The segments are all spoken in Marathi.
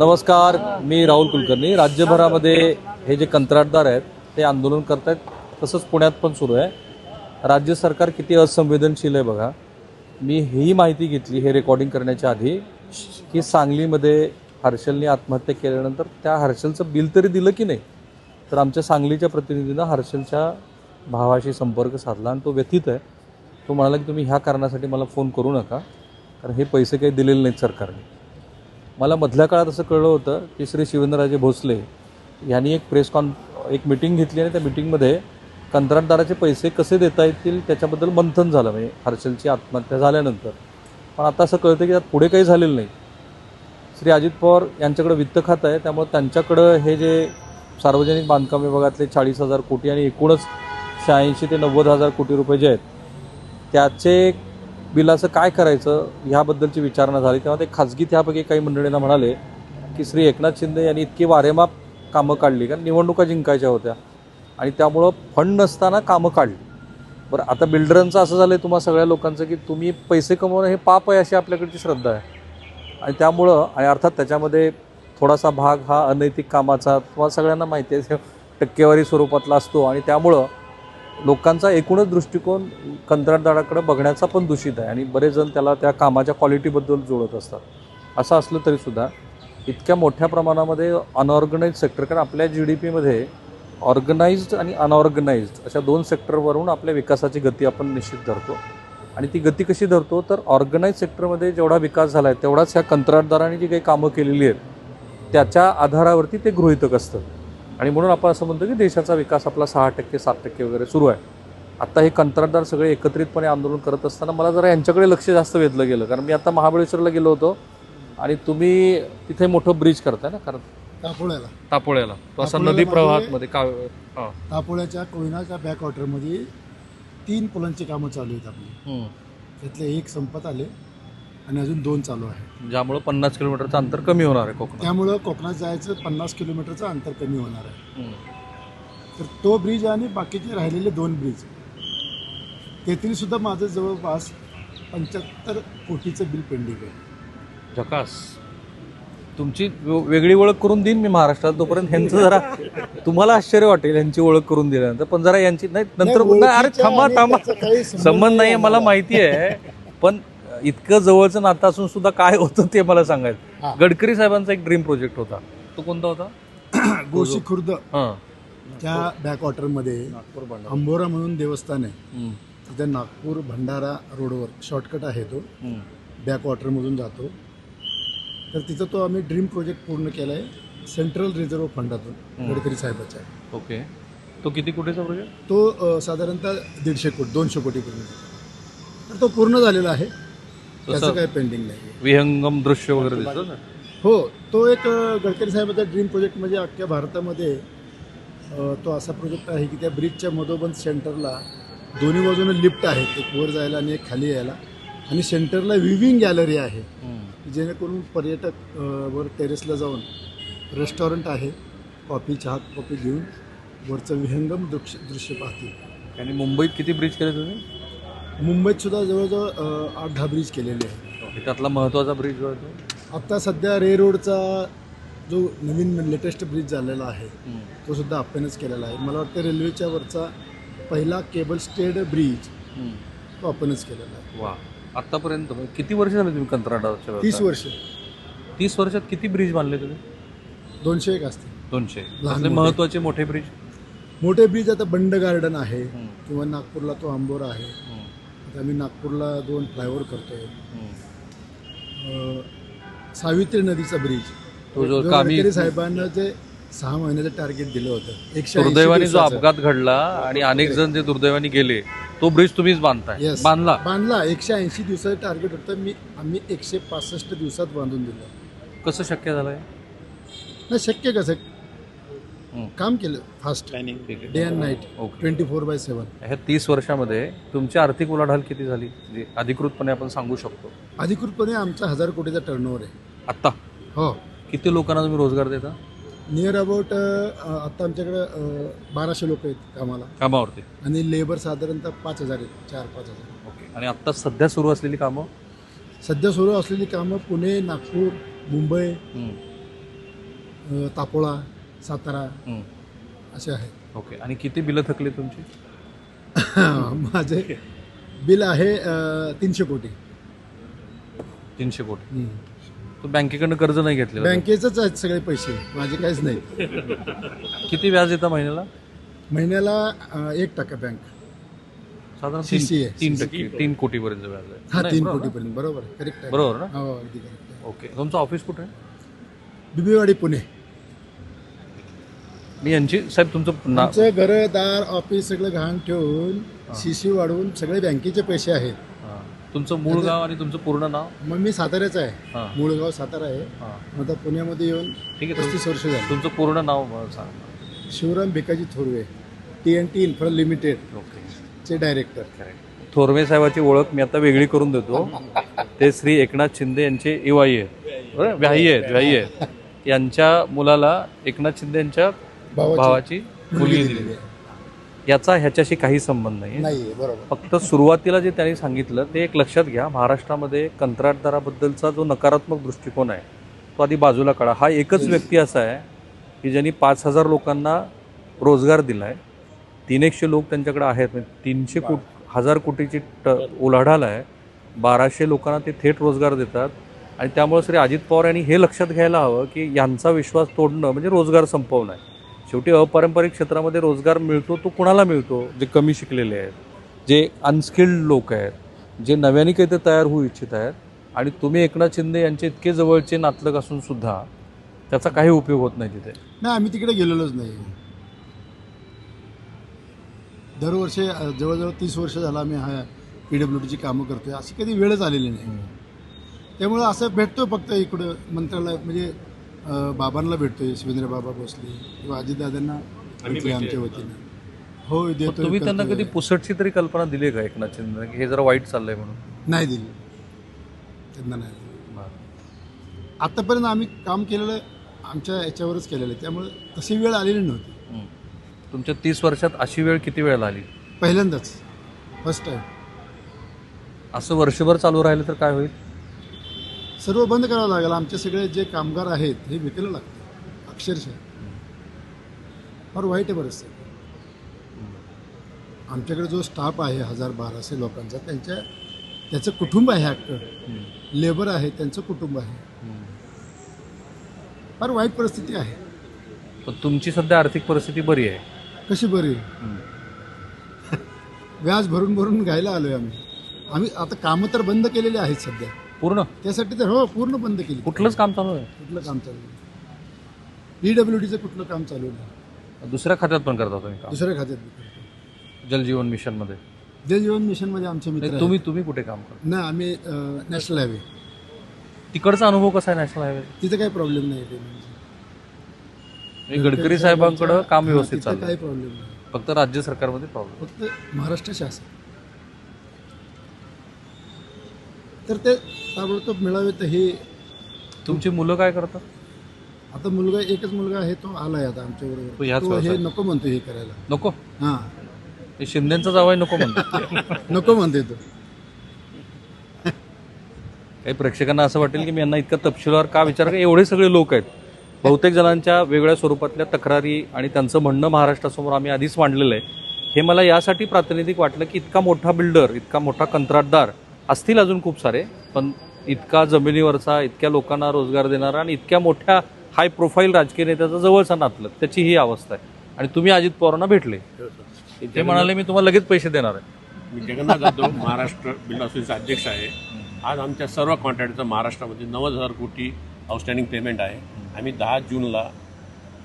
नमस्कार मी राहुल कुलकर्णी. राज्यभरामध्ये हे जे कंत्राटदार आहेत ते आंदोलन करत आहेत तसंच पुण्यात पण सुरू आहे. राज्य सरकार किती असंवेदनशील आहे बघा. मी ही माहिती घेतली हे रेकॉर्डिंग करण्याच्या आधी की सांगलीमध्ये हर्षलने आत्महत्या केल्यानंतर त्या हर्षलचं बिल तरी दिलं की नाही? तर आमच्या सांगलीच्या प्रतिनिधीनं हर्षलच्या भावाशी संपर्क साधला आणि तो व्यथित आहे. तो म्हणाला की तुम्ही ह्या कारणासाठी मला फोन करू नका कारण हे पैसे काही दिलेले नाहीत सरकारने. मला मधल्या काळात असं कळलं होतं की श्री शिवेंद्रराजे भोसले यांनी एक प्रेस कॉन एक मिटिंग घेतली आणि त्या मिटिंगमध्ये कंत्राटदाराचे पैसे कसे देता येतील त्याच्याबद्दल मंथन झालं. म्हणजे हर्षलची आत्महत्या झाल्यानंतर. पण आता असं कळतं की त्यात पुढे काही झालेलं नाही. श्री अजित पवार यांच्याकडे वित्त खातं आहे त्यामुळे त्यांच्याकडं हे जे सार्वजनिक बांधकाम विभागातले चाळीस हजार कोटी आणि एकूणच शहाऐंशी ते नव्वद हजार कोटी रुपये जे आहेत त्याचे बिलाचं काय करायचं ह्याबद्दलची विचारणा झाली. तेव्हा ते खाजगी त्यापैकी काही मंडळींना म्हणाले की श्री एकनाथ शिंदे यांनी इतकी वारेमाप कामं काढली. कारण निवडणुका जिंकायच्या होत्या. आणि त्यामुळं फंड नसताना कामं काढली. बरं आता बिल्डरांचं असं झालं आहे तुम्हा सगळ्या लोकांचं की तुम्ही पैसे कमवणं हे पाप आहे अशी आपल्याकडची श्रद्धा आहे. आणि त्यामुळं आणि अर्थात त्याच्यामध्ये थोडासा भाग हा अनैतिक कामाचा तुम्हाला सगळ्यांना माहिती आहे टक्केवारी स्वरूपातला असतो. आणि त्यामुळं लोकांचा एकूणच दृष्टिकोन कंत्राटदाराकडे बघण्याचा पण दूषित आहे आणि बरेच जण त्याला त्या कामाच्या क्वालिटीबद्दल जोडत असतात. असं असलं तरीसुद्धा इतक्या मोठ्या प्रमाणामध्ये अनऑर्गनाईज सेक्टर कारण आपल्या जी डी पीमध्ये ऑर्गनाइज्ड आणि अनऑर्गनाइज्ड अशा दोन सेक्टरवरून आपल्या विकासाची गती आपण निश्चित धरतो. आणि ती गती कशी धरतो? तर ऑर्गनाईज सेक्टरमध्ये जेवढा विकास झाला आहे तेवढाच ह्या कंत्राटदारांनी जी काही कामं केलेली आहेत त्याच्या आधारावरती ते गृहितक असतं. आणि म्हणून आपण असं म्हणतो की देशाचा विकास आपला सहा टक्के सात टक्के वगैरे सुरू आहे. आता हे कंत्राटदार सगळे एकत्रितपणे आंदोलन करत असताना मला जरा यांच्याकडे लक्ष जास्त वेधलं गेलं. कारण मी आता महाबळेश्वरला गेलो होतो आणि तुम्ही तिथे मोठं ब्रिज करताय ना कारण तापोळ्याला. तापोळ्याला. तो असा नदी मध्ये- प्रवाहात मध्ये का तापोळ्याच्या कोयनाच्या बॅकवॉटरमध्ये तीन पुलांची कामं चालू आहेत आपली. त्यातले एक संपत आले. आणि अजून दोन चालू आहे ज्यामुळं पन्नास किलोमीटरचं अंतर कमी होणार आहे कोकणात. त्यामुळं कोकणात जायचं पन्नास किलोमीटरचं अंतर कमी होणार आहे. हम्म. तर तो ब्रिज आणि बाकीचे राहिलेले दोन ब्रिज तेथील सुद्धा माझं जवळपास पंच्याहत्तर कोटीचं बिल पेंडिंग आहे. झकास तुमची वे- वेगळी ओळख करून देईन मी महाराष्ट्रात तोपर्यंत. ह्यांचं जरा तुम्हाला आश्चर्य वाटेल यांची ओळख करून दिल्यानंतर. पण जरा यांची नाही नंतर नाही, नाही, अरे ओळखीच्या थांबा आणि थांबा. त्याचा काही संबंध संबंध नाही नाही मला. माहिती आहे. पण इतकं जवळचं नातं असून सुद्धा काय होतं ते मला. सांगायचं. गडकरी साहेबांचा एक ड्रीम प्रोजेक्ट होता. तो कोणता होता? गोशी खुर्द. हां. त्या बॅकवॉटरमध्ये अंबोरा म्हणून देवस्थान आहे. तिथे नागपूर भंडारा रोडवर शॉर्टकट आहे तो. बॅकवॉटरमधून जातो. तर तिथं तो आम्ही ड्रीम प्रोजेक्ट पूर्ण केला आहे सेंट्रल रिझर्व्ह फंडातून. गडकरी साहेबाच्या. ओके. तो किती कोटीचा प्रोजेक्ट तो साधारणतः दीडशे कोटी दोनशे कोटीपर्यंत. तर तो पूर्ण झालेला आहे. त्याचं काही पेंडिंग नाही विहंगम दृश्य वगैरे दिसतं ना? हो तो एक अ, गडकरी साहेबाचा ड्रीम प्रोजेक्ट म्हणजे अख्ख्या भारतामध्ये अ, तो असा प्रोजेक्ट आहे की त्या ब्रिजच्या मधोबंद सेंटरला दोन्ही बाजूने लिफ्ट आहेत. एक वर जायला आणि एक खाली यायला. आणि सेंटरला विविंग गॅलरी आहे. जेणेकरून पर्यटक अ, वर टेरेसला जाऊन रेस्टॉरंट आहे कॉफी चहा कॉफी घेऊन वरचं विहंगम दृश्य दृश्य पाहतील. आणि मुंबईत किती ब्रिज केले तुम्ही? मुंबईत सुद्धा जवळजवळ आठ दहा ब्रिज केलेले आहे ओके, त्यातला महत्त्वाचा ब्रिज जो आहे तो आत्ता सध्या रे रोडचा जो नवीन लेटेस्ट ब्रिज झालेला आहे. तो सुद्धा आपणच केलेला आहे मला वाटतं रेल्वेच्या वरचा पहिला केबल स्टेड ब्रिज. तो आपणच केलेला आहे वा आतापर्यंत म्हणजे किती वर्ष झाले तुम्ही कंत्राटाच्या तीस? वर्ष तीस वर्षात किती ब्रिज बांधले तुम्ही दोनशे एक असते दोनशे लहान त्यातले मोठे. महत्त्वाचे मोठे ब्रिज मोठे ब्रिज आता बंड गार्डन आहे. किंवा नागपूरला तो आंबोरा आहे. आता आम्ही नागपूरला दोन फ्लायओव्हर करतोय. हम्म. अ, सावित्री नदीचा ब्रिज. तो जो कामी- साहेबांना जे सहा महिन्याचं टार्गेट दिलं होतं. एकशे दुर्दैवाने जो. अपघात घडला आणि अनेक जण जे दुर्दैवाने गेले तो ब्रिज तुम्हीच बांधताय. Yes. बांधला. बांधला. एकशे ऐंशी दिवसाचं टार्गेट होतं. मी आम्ही एकशे पासष्ट दिवसात बांधून दिलं. कसं शक्य झालंय? नाही शक्य कसं. काम केलं fast. Day and night okay twenty four by seven ह्या तीस वर्षामध्ये तुमची आर्थिक उलाढाल किती झाली? जे अधिकृतपणे आपण सांगू शकतो. अधिकृतपणे आमचा हजार कोटीचा टर्नओव्हर आहे. आत्ता? हो. किती लोकांना तुम्ही रोजगार देता? नियर अबाउट आता आमच्याकडे बाराशे लोक आहेत कामाला. कामावरती. आणि लेबर साधारणतः पाच हजार आहेत चार पाच हजार. ओके. आणि आत्ता सध्या सुरू असलेली कामं? सध्या सुरू असलेली कामं पुणे नागपूर मुंबई तापोळा सातारा हं. असे आहेत. ओके. आणि किती बिलं थकली तुमची? माझे बिल आहे अ, तीनशे कोटी. तीनशे कोटी. हं. तू बँकेकडनं कर्ज नाही घेतलेलं? बँकेचंच आहेत सगळे पैसे. माझे काहीच नाही. किती व्याज येतं महिन्याला? महिन्याला अ, एक टक्का बँक. साधारण तीन- CCA. तीन टक्के तीन कोटीपर्यंत व्याज आहे. हा तीन बरोबर ना? कोटीपर्यंत. बरोबर. करेक्ट आहे. बरोबर ना? हो अगदी करेक्ट आहे. ओके. तुमचं ऑफिस कुठे? आहे बिबीवाडी पुणे. मी यांची साहेब तुमचं ना आमचं घरदार ऑफिस सगळं घाण ठेवून सीसी वाढवून सगळे बँकेचे पैसे आहेत. तुमचं मूळ गाव आणि तुमचं पूर्ण नाव? मग मी साताऱ्याचा आहे. हां. मूळगाव सातारा आहे. हां. आता पुण्यामध्ये येऊन ठीक आहे पस्तीस वर्ष झाली. तुमचं पूर्ण नाव मला सांगा. Shivram Bhikaji Thorve T N T infra limited okay चे डायरेक्टर थोरवे साहेबाची ओळख मी आता वेगळी करून देतो. ते श्री एकनाथ शिंदे यांचे इवाई आहेत. बरं? व्याही आहेत व्याही आहेत. यांच्या मुलाला एकनाथ शिंदे यांच्या भावाची मुलगी दिली दिलेली आहे. याचा ह्याच्याशी काही संबंध नाही. नाही बरोबर. फक्त सुरुवातीला जे त्यांनी सांगितलं ते एक लक्षात घ्या महाराष्ट्रामध्ये कंत्राटदाराबद्दलचा जो नकारात्मक दृष्टिकोन आहे तो आधी बाजूला काढा. हा एकच व्यक्ती असा आहे की ज्यांनी पाच हजार लोकांना रोजगार दिला आहे तीन एकशे लोक त्यांच्याकडे आहेत. म्हणजे तीनशे कोट हजार कोटीची ट उलाढाल आहे. बाराशे लोकांना ते थेट रोजगार देतात. आणि त्यामुळे श्री अजित पवार यांनी हे लक्षात घ्यायला हवं की यांचा विश्वास तोडणं म्हणजे रोजगार संपवणं आहे. शेवटी अपारंपरिक क्षेत्रामध्ये रोजगार मिळतो तो कुणाला मिळतो? जे कमी शिकलेले आहेत जे अनस्किल्ड लोक आहेत जे नव्याने काहीतरी तयार होऊ इच्छित आहेत आणि तुम्ही एकनाथ शिंदे यांचे इतके जवळचे नातलग असून सुद्धा त्याचा काही उपयोग होत नाही तिथे. नाही आम्ही तिकडे गेलेलोच नाही. दरवर्षी जवळजवळ तीस वर्ष झालं आम्ही हा पी डब्ल्यू डीची कामं करतोय. अशी कधी वेळच आलेली नाही. त्यामुळे असं भेटतो फक्त इकडं मंत्रालय म्हणजे बाबांना भेटतोय शिवेंद्र बाबा भोसले किंवा अजितदादांना भेटतोय आमच्या वतीनं. हो देतो तुम्ही त्यांना कधी पुसटची तरी कल्पना दिली आहे का एकनाथ शिंदे? की हे जरा वाईट चाललंय म्हणून? नाही दिली. त्यांना नाही दिली. आतापर्यंत आम्ही काम केलेलं आमच्या याच्यावरच केलेलं आहे. त्यामुळे तशी वेळ आलेली नव्हती. तुमच्या तीस वर्षात अशी वेळ किती वेळेला आली? पहिल्यांदाच. फर्स्ट टाईम असं वर्षभर चालू राहिलं तर काय होईल? सर्व बंद करावं लागेल. आमचे सगळे जे कामगार आहेत हे विकायला लागतं अक्षरशः. फार वाईट आहे परिस्थिती. आमच्याकडे जो स्टाफ आहे हजार बाराशे लोकांचा त्यांच्या त्याचं कुटुंब आहे अख्खं. लेबर आहे त्यांचं कुटुंब आहे. फार वाईट परिस्थिती आहे. पण तुमची सध्या आर्थिक परिस्थिती बरी आहे. कशी बरी? व्याज भरून भरून घ्यायला आलोय आम्ही. आम्ही आता कामं तर बंद केलेली आहेत सध्या. पूर्ण? त्यासाठी तर हो पूर्ण बंद केली. कुठलंच काम चालू आहे कुठलं काम चालू नाही. पीडब्ल्यू डीचं कुठलं काम चालू नाही. दुसऱ्या खात्यात पण करता तुम्ही काम? दुसऱ्या खात्यात बी करतो. जलजीवन मिशनमध्ये जल जीवन मिशनमध्ये आमचे मित्र आहेत. तुम्ही तुम्ही कुठे काम करता? नाही आम्ही नॅशनल हायवे. तिकडचा अनुभव कसा आहे नॅशनल हायवे? तिथं काही प्रॉब्लेम नाही ते म्हणजे. गडकरी साहेबांकडे काम हा, व्यवस्थित तिथं काही प्रॉब्लेम नाही. फक्त राज्य सरकारमध्ये प्रॉब्लेम फक्त महाराष्ट्र शासन. तर ते ताबडतोब मिळावे तर हे तुमची मुलं काय करतात? आता मुलगा एकच मुलगा आहे तो आलाय आता आमच्या तो ह्याच बरोबर तो हे व्यवसायात? नको म्हणतो हे करायला. नको? हा. हे शिंदेचा जावाय नको म्हणतो. नको म्हणते तो. काही प्रेक्षकांना असं वाटेल की मी यांना इतका तपशीलवार का विचार का एवढे सगळे लोक आहेत. बहुतेक जणांच्या वेगळ्या स्वरूपातल्या तक्रारी आणि त्यांचं म्हणणं महाराष्ट्रासमोर आम्ही आधीच मांडलेलं आहे. हे मला यासाठी प्रातिनिधिक वाटलं की इतका मोठा बिल्डर इतका मोठा कंत्राटदार असतील अजून खूप सारे. पण इतका जमिनीवरचा इतक्या लोकांना रोजगार देणारा आणि इतक्या मोठ्या हाय प्रोफाईल राजकीय नेत्याचा जवळचा नातलं त्याची ही अवस्था आहे. आणि तुम्ही अजित पवारांना भेटले. ते म्हणाले मी तुम्हाला लगेच पैसे देणार आहे. मी जगन्नाथ जाधव महाराष्ट्र बिल्डर असोसिएशनचे अध्यक्ष आहे. आज आमच्या सर्व कॉन्ट्रॅक्टचं महाराष्ट्रामध्ये नव्वद हजार कोटी आउटस्टँडिंग पेमेंट आहे. आम्ही दहा जूनला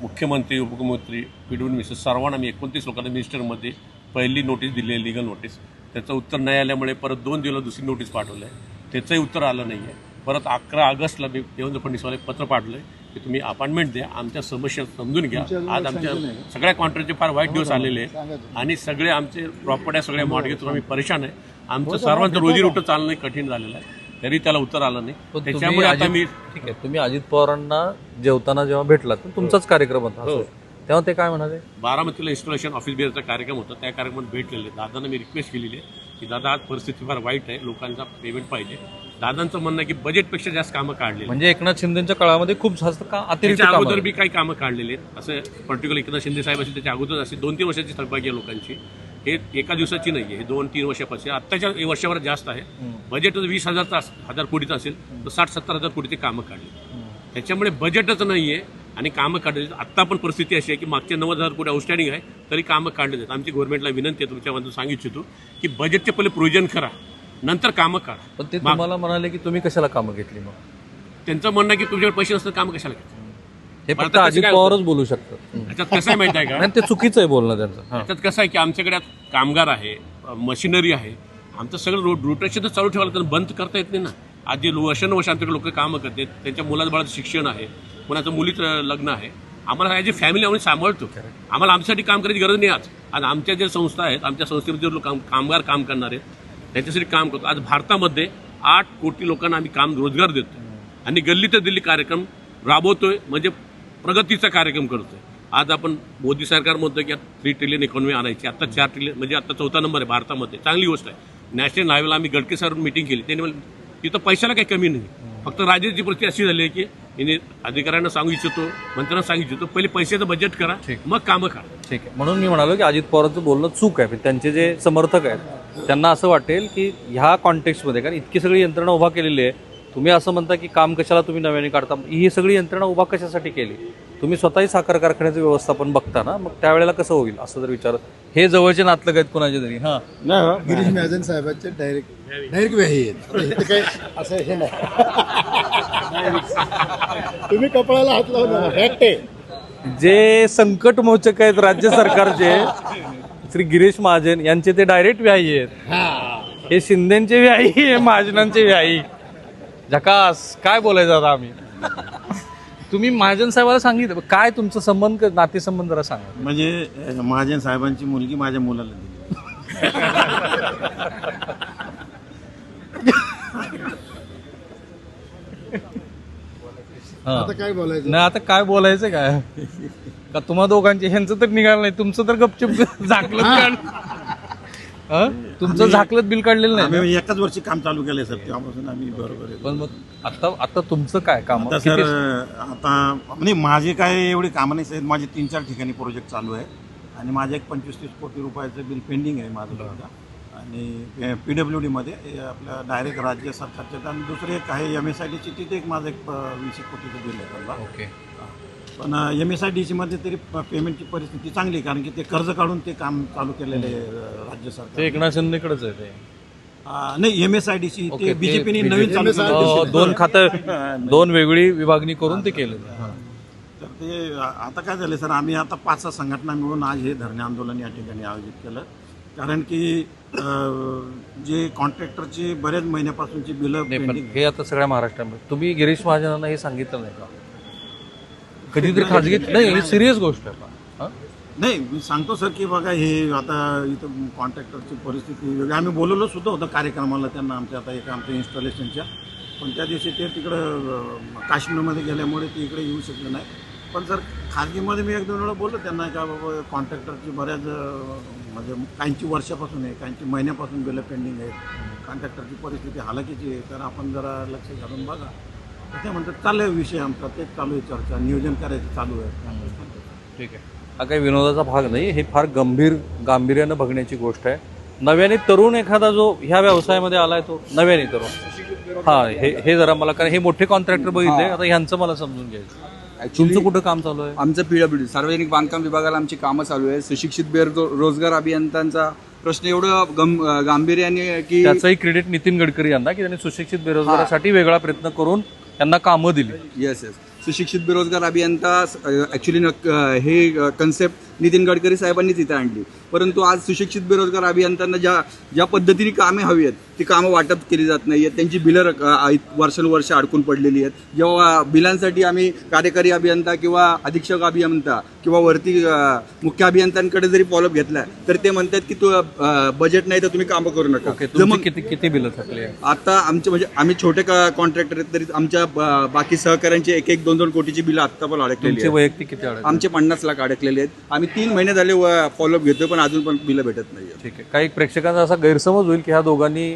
मुख्यमंत्री उपमुख्यमंत्री पिडून मिस्टर सर्वांना मी एकोणतीस लोकांना मिनिस्टरमध्ये पहिली नोटीस दिली आहे लिगल नोटीस त्याचं उत्तर नाही आल्यामुळे परत दोन दिवस दुसरी नोटीस पाठवलं आहे. त्याचंही उत्तर आलं नाही आहे परत अकरा ऑगस्टला मी देवेंद्र फडणवीसवाले पत्र पाठवलं आहे की तुम्ही अपॉइंटमेंट द्या आमच्या समस्या समजून घ्या. आज आमच्या. सगळ्या कॉन्ट्रॅक्टचे फार वाईट दिवस आलेले आहेत. आणि सगळे आमचे प्रॉपर्ट्या सगळ्या मॉडगेतून आम्ही परेशान आहे. आमचं सर्वांचं रोजीरोटं चालणं कठीण झालेलं आहे. तरी त्याला उत्तर आलं नाही. त्याच्यामुळे आता मी ठीक आहे तुम्ही अजित पवारांना जेवताना जेव्हा भेटलात तर तुमचाच कार्यक्रम होता. हो. तेव्हा ते काय म्हणाले? बारामतीला इन्स्टॉलेशन ऑफिस बिअरचा कार्यक्रम होता. त्या कार्यक्रमात भेट केले दादांना मी रिक्वेस्ट केलेली आहे. की दादा आज परिस्थिती फार वाईट आहे लोकांचा पेमेंट पाहिजे. दादांचं म्हणणं आहे की बजेटपेक्षा जास्त कामं काढले म्हणजे एकनाथ शिंदेच्या काळामध्ये खूप जास्त का अतिरिक्त त्याच्या कामं अगोदर. बी काही कामं काढलेली आहेत. असं पर्टिक्युलर एकनाथ शिंदे साहेब असेल त्याच्या अगोदर असे दोन तीन वर्षाची थकबाकी आहे लोकांची. हे एका दिवसाची नाही आहे. हे दोन तीन वर्षापासून. आत्ताच्या वर्षभरात जास्त आहे. बजेट वीस हजारचा हजार कोटीचं असेल तर साठ सत्तर हजार कोटीचे कामं काढली त्याच्यामुळे बजेटच नाही आहे आणि कामं आहेत. आत्ता पण परिस्थिती अशी आहे की मागचे नव्वद हजार कोटी आउटस्टँडिंग आहे तरी कामं काढले आहेत आमची गव्हर्नमेंटला विनंती आहे तुमच्यामधून सांगू इच्छितो की बजेटचे पहिले प्रोविजन करा नंतर कामं काढा. पण ते तुम्हाला म्हणाले की तुम्ही कशाला कामं घेतली मग? त्यांचं म्हणणं आहे की तुमच्याकडे पैसे नसतात कामं कशाला घ्यायचं हे फक्त अजित काय पवारच बोलू शकतात. त्याच्यात कसं आहे माहिती आहे का? नाही ते चुकीचं आहे बोलणं त्यांचं. हा. त्याच्यात कसं आहे की आमच्याकडे आता कामगार आहे मशिनरी आहे आमचं सगळं रो रोटेशन तर चालू ठेवायला बंद करता येत नाही ना. आज जे वर्षानुवर्ष आमच्याकडे लोक कामं करतात त्यांच्या मुलाचं बाळाचं शिक्षण आहे कोणाचं मुलीचं लग्न आहे. आम्हाला ॲज ए फॅमिली आम्ही सांभाळतो. आम्हाला आमच्यासाठी काम करायची गरज नाही आज. आज आमच्या ज्या संस्था आहेत आमच्या संस्थेमध्ये जे लोक काम कामगार काम करणार आहेत त्यांच्यासाठी काम करतो. आज भारतामध्ये आठ कोटी लोकांना आम्ही काम रोजगार देतो आणि गल्ली ते दिल्ली कार्यक्रम राबवतोय म्हणजे प्रगतीचा कार्यक्रम करतोय. आज आपण मोदी सरकार म्हणतोय की थ्री ट्रिलियन इकॉनॉमी आणायची. आता चार ट्रिलियन म्हणजे आता चौथा नंबर आहे भारतामध्ये. चांगली गोष्ट आहे. नॅशनल हायवेला आम्ही गडके सर मिटिंग केली. त्यांनी तिथं पैशाला काही कमी नाही. फक्त राज्याची परिस्थिती अशी झाली आहे की यांनी अधिकाऱ्यांना सांगू इच्छितो मंत्र्यांना सांगू इच्छितो पहिले पैशाचं बजेट करा. मग कामं करा. ठीक आहे. म्हणून मी म्हणालो की अजित पवारांचं बोलणं चूक आहे. त्यांचे जे समर्थक आहेत त्यांना असं वाटेल की ह्या कॉन्टेक्स्टमध्ये कारण इतकी सगळी यंत्रणा उभा केलेली आहे तुम्ही असं म्हणता की काम कशाला तुम्ही नव्याने काढता? ही सगळी यंत्रणा उभा कशासाठी केली? तुम्ही स्वतःही साखर कारखान्याचं व्यवस्थापन बघता ना? मग त्यावेळेला कसं होईल? असं जर विचार हे जवळचे नातलग आहेत कुणाचे तरी? हां. गिरीश महाजन साहेबांचे डायरेक्ट डायरेक्ट व्याही आहेत. काय असं हे नाही. तुम्ही कपाळाला हात लावून आहे. जे संकट मोचक आहेत राज्य सरकारचे श्री गिरीश महाजन यांचे ते डायरेक्ट व्यायी आहेत. हे. शिंदेचे व्यायी हे महाजनांचे व्यायी झकास काय बोलायचं आता आम्ही? तुम्ही महाजन साहेबाला सांगितलं. काय तुमचं संबंध नातेसंबंध जरा सांगा. म्हणजे अ, महाजन साहेबांची मुलगी माझ्या मुलाला दिली. आता काय बोलायचं? नाही आता काय बोलायचं काय? का तुम्हा दोघांचे ह्यांचं तर निघालं नाही तुमचं तर गपचूप झाकलं? तुमचं झाकलं बिल काढलेलं नाही? आम्ही एकाच वर्षी काम चालू केलंय सर तेव्हापासून आम्ही बरोबर आहे. पण मग आता आता तुमचं काय काम? आता सर आता म्हणजे माझे काय एवढे कामं नाही साहेब. माझे तीन चार ठिकाणी प्रोजेक्ट चालू आहे. आणि माझे एक पंचवीस तीस कोटी रुपयाचं बिल पेंडिंग आहे माझं सुद्धा आणि पी डब्ल्यू डीमध्ये आपलं डायरेक्ट राज्य सरकारच्या आणि दुसरे एक आहे एम एस आय डीची तिथे एक माझं एक वीस एक कोटीचं बिल आहे. ओके. पण एम एस आय डी मध्ये तरी पेमेंटची परिस्थिती चांगली आहे कारण की ते कर्ज काढून ते काम चालू केलेलं आहे अ, राज्य ते सरकार एकनाथ शिंदेकडेच आहे ते. अ, नाही M S I D C ते ते बीजेपीने नवीन चालू केलं. अं, दोन खातं दोन वेगळी विभागणी करून ते केलं हां. तर ते आ- आता काय झालं सर आम्ही आता पाच सहा संघटना मिळून आज हे धरणे आंदोलन या ठिकाणी आयोजित केलं. कारण की अ, जे कॉन्ट्रॅक्टरची बऱ्याच महिन्यापासूनची बिलं नाही पण पेंडिंग हे आता सगळ्या महाराष्ट्रामध्ये तुम्ही गिरीश महाजनांना हे सांगितलं नाही का? कधीतरी खाजगी नाही ही सिरियस गोष्ट आहे. हां? नाही मी सांगतो सर की बघा हे आता इथं कॉन्ट्रॅक्टरची परिस्थिती वेगळी. आम्ही बोलवलं सुद्धा होतं कार्यक्रमाला त्यांना आमच्या आता एका आमच्या इन्स्टॉलेशनच्या पण त्या दिवशी ते तिकडं अं, काश्मीरमध्ये गेल्यामुळे ते इकडे येऊ शकले नाही. पण सर खाजगीमध्ये मी एक दोन वेळा बोललो त्यांना का बाबा कॉन्ट्रॅक्टरची बऱ्याच अं, म्हणजे काहींची वर्षापासून आहे काहींची महिन्यापासून बिलं पेंडिंग आहेत. कॉन्ट्रॅक्टरची परिस्थिती हालाकीची आहे. तर आपण जरा लक्ष घालून बघा. ते म्हणतात चालू विषय आमचा तेच चालू आहे चर्चा नियोजन करायचं चालू आहे. ठीक आहे. हा काही विनोदाचा भाग नाही हे फार गंभीर गांभीर्यानं बघण्याची गोष्ट आहे. नव्याने तरुण एखादा जो ह्या व्यवसायामध्ये आलाय तो नव्याने तरुण. हा हे हे जरा मला कारण हे मोठे कॉन्ट्रॅक्टर बघितले आता ह्यांचं मला समजून घ्यायचं. तुमचं कुठं काम चालू आहे? आमचं पीडब्ल्यू सार्वजनिक बांधकाम विभागाला आमची कामं चालू आहे. सुशिक्षित बेरो रोजगार अभियंत्यांचा प्रश्न एवढं गंभ गांभीर्याने की त्याचंही क्रेडिट नितीन गडकरी यांना की त्यांनी सुशिक्षित बेरोजगारासाठी वेगळा प्रयत्न करून त्यांना कामं दिली. येस येस सुशिक्षित बेरोजगार अभियंता ॲक्च्युली हे कन्सेप्ट नितीन गडकरी साहेबांनी तिथे आणली. परंतु आज सुशिक्षित बेरोजगार अभियंत्यांना ज्या ज्या पद्धतीने कामे हवी आहेत ती कामं वाटप केली जात नाही आहेत त्यांची बिलं वर्षानुवर्ष अडकून पडलेली आहेत. जेव्हा बिलांसाठी आम्ही कार्यकारी अभियंता किंवा अधीक्षक अभियंता किंवा वरती मुख्य अभियंत्यांकडे जरी फॉलोअप घेतला तर ते म्हणतात की तू बजेट नाही तर तुम्ही कामं करू नका. मग किती किती बिलं थकली आता आमचे म्हणजे आम्ही छोटे कॉन्ट्रॅक्टर आहेत तरी आमच्या बाकी सहकाऱ्यांचे एक एक दोन दोन कोटीची बिलं आत्ता पण अडकलेली वैयक्तिक किती आमचे पन्नास लाख अडकलेले आहेत. आम्ही आम्ही तीन महिने झाले फॉलोअप घेतोय पण अजून पण बिलं भेटत नाही ठीक आहे. काही प्रेक्षकांचा असा गैरसमज होईल की ह्या दोघांनी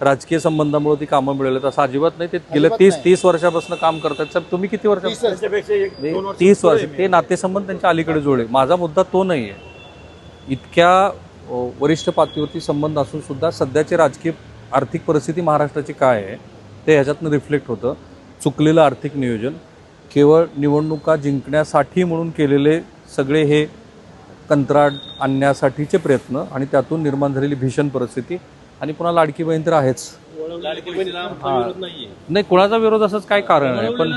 राजकीय संबंधामुळे ती कामं मिळवली असं अजिबात नाही. ते गेल्या अजिबात तीस. तीस वर्षापासून काम करतात साहेब तुम्ही किती वर्ष त्याच्यापेक्षा एक दोन वर्ष तीस वर्ष. ते नातेसंबंध त्यांच्या अलीकडे जोडले माझा मुद्दा तो नाही आहे. इतक्या वरिष्ठ पातळीवरती संबंध असून सुद्धा सध्याची राजकीय आर्थिक परिस्थिती महाराष्ट्राची काय आहे ते ह्याच्यातनं रिफ्लेक्ट होतं. चुकलेलं आर्थिक नियोजन केवळ निवडणुका जिंकण्यासाठी म्हणून केलेले सगळे हे कंत्राट आणण्यासाठीचे प्रयत्न आणि त्यातून निर्माण झालेली भीषण परिस्थिती आणि पुन्हा लाडकी बहीण तर आहेच. हा. नाही कुणाचा विरोध असंच काय कारण आहे पण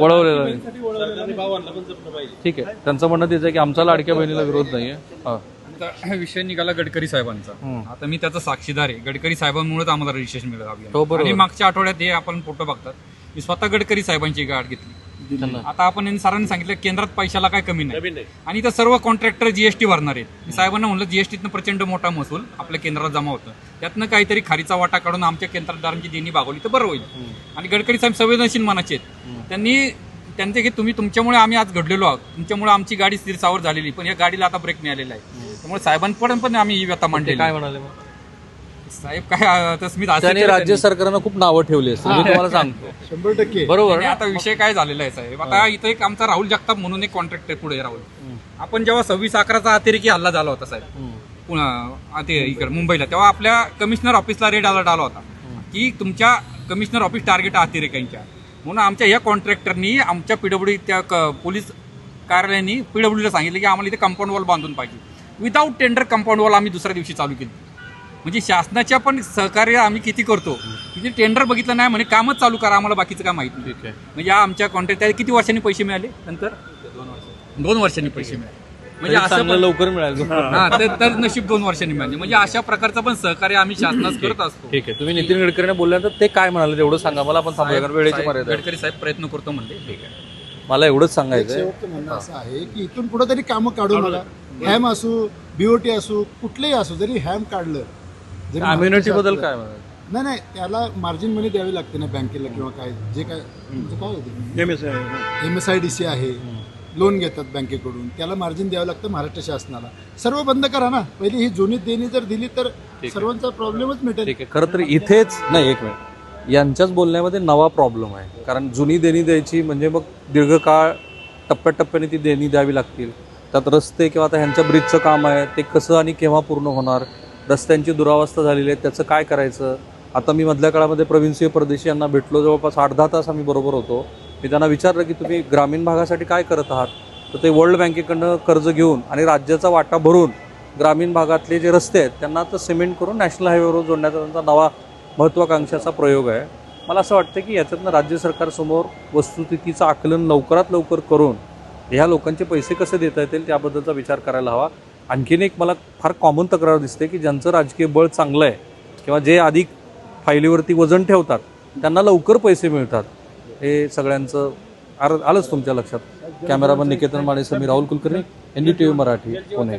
वळवलेला नाही ठीक आहे. त्यांचं म्हणणं तेच आहे की आमचा लाडक्या बहिणीला विरोध नाहीये. हा. आता विषय निघाला गडकरी साहेबांचा. आता मी त्याचा साक्षीदार आहे. गडकरी साहेबांमुळेच आम्हाला रजिस्ट्रेशन मिळालं हो, मागच्या आठवड्यात हे आपण फोटो बघतात. मी स्वतः गडकरी साहेबांची गाठ घेतली. आता आपण यांनी सरांनी सांगितलं केंद्रात पैशाला काय कमी नाही. आणि इथं सर्व कॉन्ट्रॅक्टर जीएसटी भरणार आहेत. मी साहेबांना म्हणलं जीएसटीतनं प्रचंड मोठा महसूल आपल्या केंद्रात जमा होतं. त्यातनं काहीतरी खारीचा वाटा काढून आमच्या केंद्रदारांची देणी भागवली. तर बरं होईल. आणि गडकरी साहेब संवेदनशील मनाचे आहेत. त्यांनी त्यांचे की तुम्ही तुमच्यामुळे आम्ही आज घडलेलो आहोत. तुमच्यामुळे आमची गाडी स्थिरसावर झालेली पण या गाडीला आता ब्रेक मिळालेला आहे. त्यामुळे साहेबांपर्यंत पण आम्ही ही व्यथा मांडली काय म्हणाले साहेब काय स्मित असं त्यांनी राज्य. सरकारनं खूप नावं ठेवली असतील मी तुम्हाला सांगतो. शंभर टक्के. बरोबर आणि ना? आता विषय काय झालेला आहे साहेब? आता इथं एक आमचा राहुल जगताप म्हणून एक कॉन्ट्रॅक्टर पुढे राहुल. आपण जेव्हा सव्वीस अकराचा अतिरेकी हल्ला झाला होता साहेब पुन्हा ते इकडे मुंबईला तेव्हा आपल्या कमिशनर ऑफिसला रेड अलर्ट आला होता की तुमच्या कमिशनर ऑफिस टार्गेट अतिरेक्यांच्या. म्हणून आमच्या या कॉन्ट्रॅक्टरनी आमच्या पीडब्ल्यू त्या क- पोलीस कार्यालयाने पीडब्ल्यूला सांगितलं की आम्हाला इथे कंपाऊंड वॉल बांधून पाहिजे. विदाऊट टेंडर कंपाऊंड वॉल आम्ही दुसऱ्या दिवशी चालू केली. म्हणजे शासनाच्या पण सहकार्य आम्ही किती करतो? किती टेंडर बघितलं नाही म्हणे कामच चालू करा आम्हाला बाकीचं काय माहीत नाही. ठीक आहे. म्हणजे या आमच्या कॉन्ट्रॅक्ट त्याला किती वर्षांनी पैसे मिळाले? नंतर? दोन वर्षांनी पैसे मिळाले. म्हणजे असं लवकर मिळालं. हा तर- नशीब दोन वर्षांनी मिळाले. म्हणजे अशा प्रकारचं पण सहकार्य आम्ही शासनास करत असतो. ठीक आहे. तुम्ही नितीन गडकरीने बोलल्यानंतर ते काय म्हणाले तेवढं सांगा. मला पण कारण वेळेची मर्यादा. गडकरी साहेब प्रयत्न करतो म्हणले. ठीक आहे. मला एवढंच सांगायचं म्हणणं असं आहे की इथून पुढे तरी कामं काढू नका. हॅम असू बीओटी असू कुठलेही असू जरी हॅम काढलं जरी अम्युनिटी बद्दल काय नाही नाही त्याला मार्जिन मनी द्यावी लागते ना बँकेला किंवा काय जे काय होते? एम एस आहे M S I D C आहे लोन घेतात बँकेकडून त्याला मार्जिन द्यावं लागतं महाराष्ट्र शासनाला. सर्व बंद करा ना पहिली ही जुनी देणी जर दिली तर सर्वांचा प्रॉब्लेमच मिटेल. खरं तर इथेच नाही एक मिनिट यांच्याच बोलण्यामध्ये नवा प्रॉब्लेम आहे. कारण जुनी देणी द्यायची म्हणजे मग दीर्घकाळ टप्प्याटप्प्याने ती देणी द्यावी लागतील. त्यात रस्ते किंवा आता ह्यांच्या ब्रिजचं काम आहे ते कसं आणि केव्हा पूर्ण होणार? रस्त्यांची दुरावस्था झालेली आहे त्याचं काय करायचं? आता मी मधल्या काळामध्ये प्रवीणसिंह परदेशी यांना भेटलो जवळपास आठ दहा तास आम्ही बरोबर होतो. मी त्यांना विचारलं की तुम्ही ग्रामीण भागासाठी काय करत आहात? तर ते वर्ल्ड बँकेकडनं कर्ज घेऊन आणि राज्याचा वाटा भरून ग्रामीण भागातले जे रस्ते आहेत त्यांना आता सिमेंट करून नॅशनल हायवेवर जोडण्याचा त्यांचा नवा महत्त्वाकांक्षाचा प्रयोग आहे. मला असं वाटतं की याच्यातनं राज्य सरकारसमोर वस्तुस्थितीचं आकलन लवकरात लवकर करून ह्या लोकांचे पैसे कसे देता येतील त्याबद्दलचा विचार करायला हवा. आणखीन एक मला फार कॉमन तक्रार दिसते की ज्यांचं राजकीय बळ चांगलं आहे किंवा जे अधिक फायलीवरती वजन ठेवतात त्यांना लवकर पैसे मिळतात. हे सगळ्यांचं आर आलंच तुमच्या लक्षात. Cameraman Niketan Mane Sameer Rahul Kulkarni N D T V Marathi Pune.